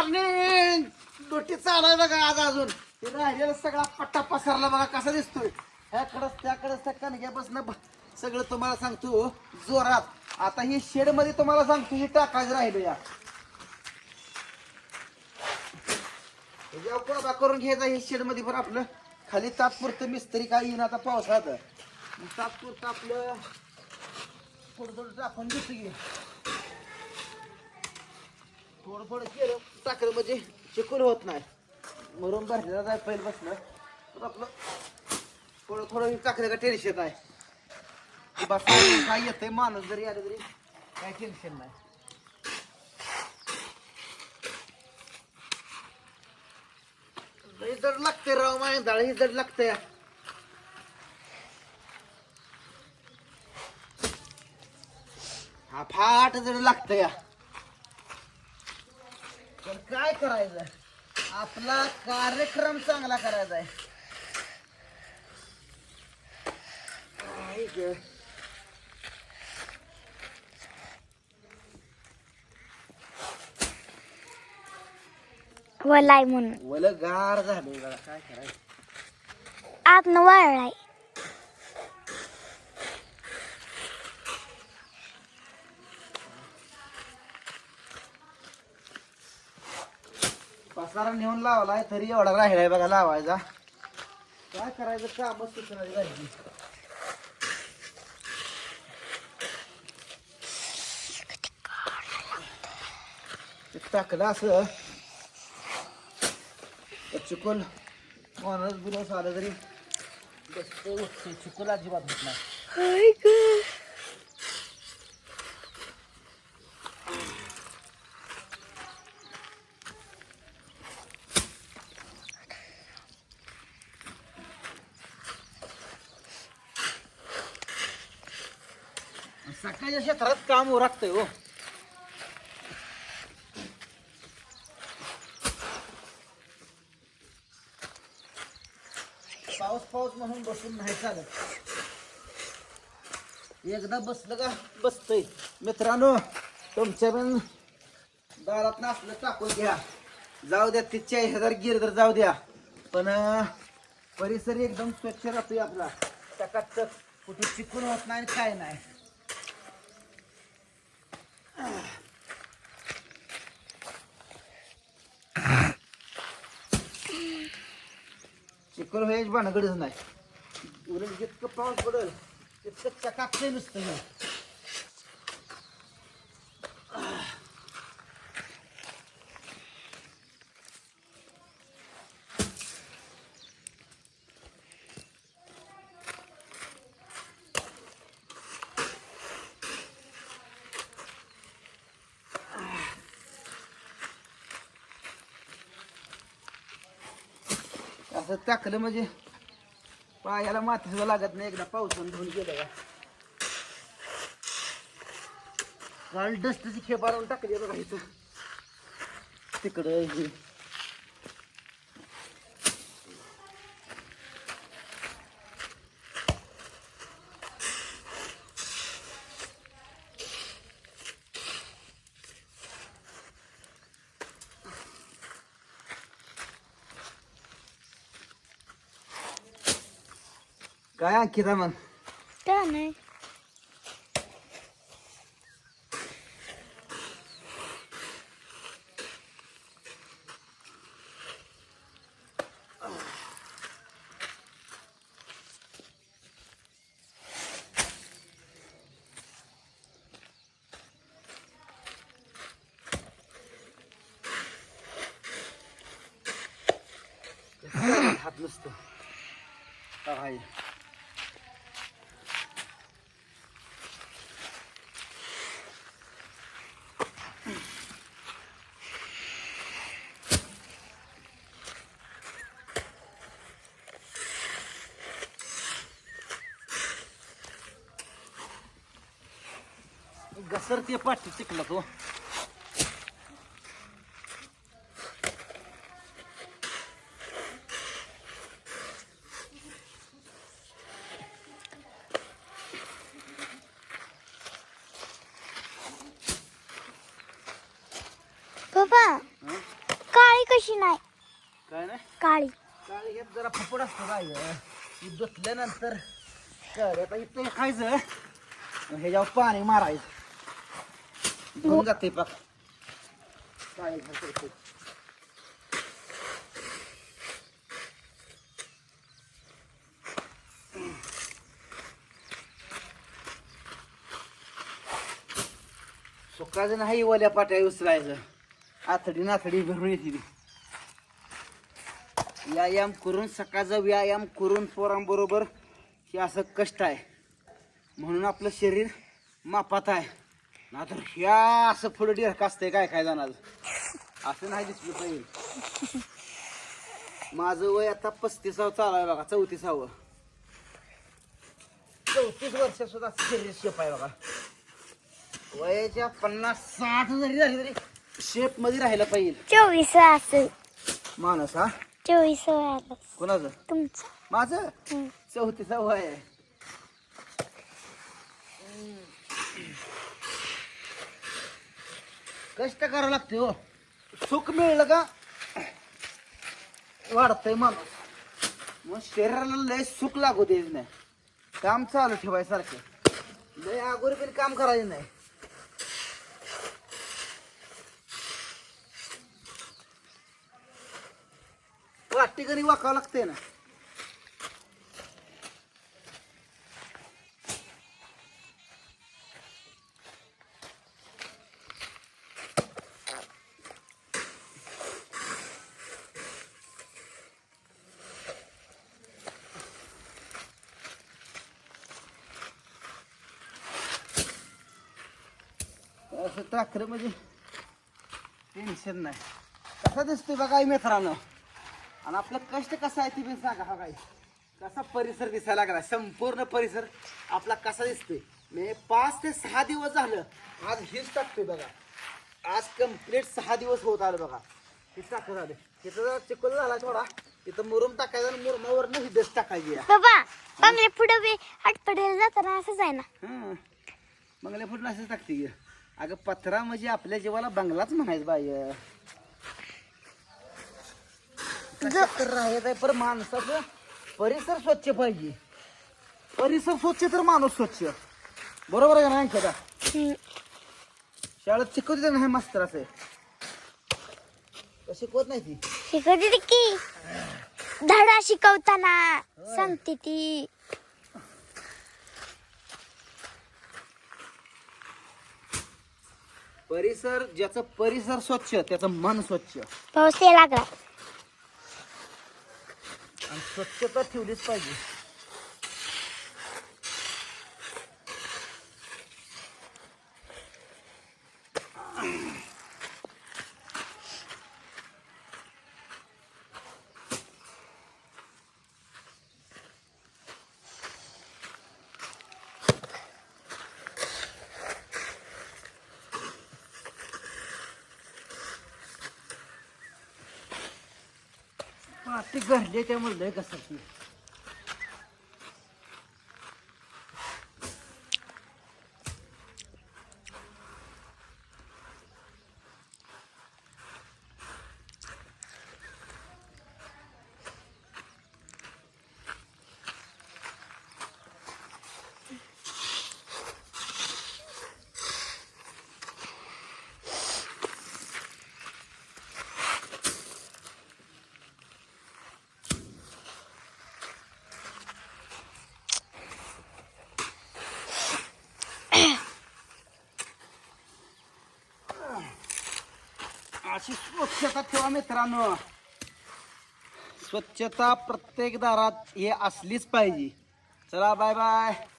Morning duty चालू बघा आज अजून. ते राहिलेला सगळा पट्टा पसरला बघा कसा दिसतोय. ह्याकडंच त्याकडंच त्या कणग्यापासून सगळं तुम्हाला सांगतो हो, जोरात. आता ही शेडमध्ये तुम्हाला सांगतो ही टाकायचं राहिलं या. याच्यावर करून घ्यायचा हे शेडमध्ये पण आपलं. खाली तात्पुरतं मिस्त्री काय येईन आता पावसाळ्यात. तात्पुरतं आपलं. थोडं थोडं टाकून घेतो की. थोडं थोडं केलं. टाकलं म्हणजे चिकून होत नाही. मरून भरलेला जाय पहिलं बसलं. तर आपलं थोडं थोडं टाकलं का टेन्शन नाही. बस काय येतंय? माणूस जरी आलं तरी काय टेन्शन नाही. जड लागते राव माझ्या डाळ ही जड लागते हा फाट जड लागतं या काय करायचं आपला कार्यक्रम चांगला करायचा आहे. वलाय म्हणून. वलं गार बघा काय करायचं? आतनं वाळलाय. पसारा नेऊन लावलाय तरी एवढा राहिलाय बघा लावायचा. काय करायचं? का सुचणार राहिली. पाहिजे टाकलं असं. चुकल कोणाच माणूस आलं तरी. चुकल अजिबात होत नाही. सकाळच्या क्षेत्रात काम उरकतंय हो. पाऊस पाऊस म्हणून बसून नाही चालत. एकदा बसलं का बसतंय. मित्रांनो तुमच्या पण दारात असलं टाकून घ्या. जाऊ द्या तिच्या हजार गिरदर जाऊ द्या. पण परिसर एकदम स्वच्छ राहतोय आपला. टकाटक कुठे चिकून होत नाही आणि काय नाही. चिखल व्हायची भानगडच नाही. उलट जितकं पाऊस पडल तितकं चकाकते नुसतं असं टाकलं म्हणजे पायाला माती सुद्धा लागत नाही. एकदा पावसानं धुवून गेलं काल डस्टची खेप आणून टाकली बघा इथं. तिकडं काय अंकिता मग का नाही. हात नसतो. काय घसरते पाठी चिकला तो. पप्पा हं? कशी नाही? काय नाही? काळी. काळी घेत जरा फपड असतो काय धुतल्यानंतर काय खायचं? ह्याच्यावर पाणी मारायचं. धुवून जाते पाक काळी घालते सुकाचं नाही ओल्या पाट्या उचलायचं. आथडी नाथडी भरून येते ती. व्यायाम करून सकाळचा व्यायाम करून पोरांबरोबर हे असं कष्ट आहे. म्हणून आपलं शरीर मापात आहे. नाहीतर ह्या असं पुढे डिरका असतंय काय काय जाणार? असं नाही दिसलं पाहिजे माझं वय आता पस्तीसावं चालू आहे बघा चौतीसावं. चौतीस वर्ष सुद्धा शरीर शेप आहे बघा. वयाच्या पन्नास साठ जरी झाली तरी शेपमध्ये राहिलं पाहिजे. चोवीस असेल. माणूस हा? चोवीस कोणाचं? तुमचं. माझं? वय आहे. कष्ट करावं लागते हो. सुख मिळलं का वाढतंय माणूस. मग शरीराला लय सुख लागू द्यायचं नाही. काम चालू ठेवायसारखं. लय अगोदर पण काम करायचं नाही. वाटी कधी वाकावं लागते ना. असं टाकर म्हणजे टेन्शन नाही. कसा दिसतोय बघा मित्रांनो आणि आपलं कष्ट कसं आहे ते पण सांगा हा काय कसा परिसर दिसायला लागला संपूर्ण परिसर आपला कसा दिसतोय. म्हणजे पाच ते सहा दिवस झालं आज हेच टाकतोय बघा. आज कंप्लीट सहा दिवस होत आलं बघा. हे टाकत आले. तिथं जरा चिकोल झाला थोडा. तिथं मुरुम टाकायचा आणि मुरमावर हिदच टाकायची या. बाबा बंगले पुढे बी आटपडेला जाताना असंच आहे ना? हं. बंगल्या फुटलं असंच टाकते अगं पत्रा म्हणजे आपल्या जीवाला बंगलाच म्हणायचं बाय राहायचं आहे पर माणसाचं परिसर स्वच्छ पाहिजे. परिसर स्वच्छ तर माणूस स्वच्छ. बरोबर आहे का नाही. शाळेत शिकवते नाही मास्तर असे शिकवत नाही ती. शिकवते ती की. धडा शिकवताना सांगते ती. परिसर ज्याचं परिसर स्वच्छ त्याचं मन स्वच्छ. पाऊस लागला. आणि स्वच्छता ठेवलीच पाहिजे. ते घरले त्यामुळे लय कसं अशी स्वच्छता ठेवा मित्रांनो. स्वच्छता प्रत्येक दारात हे असलीच पाहिजे. चला बाय बाय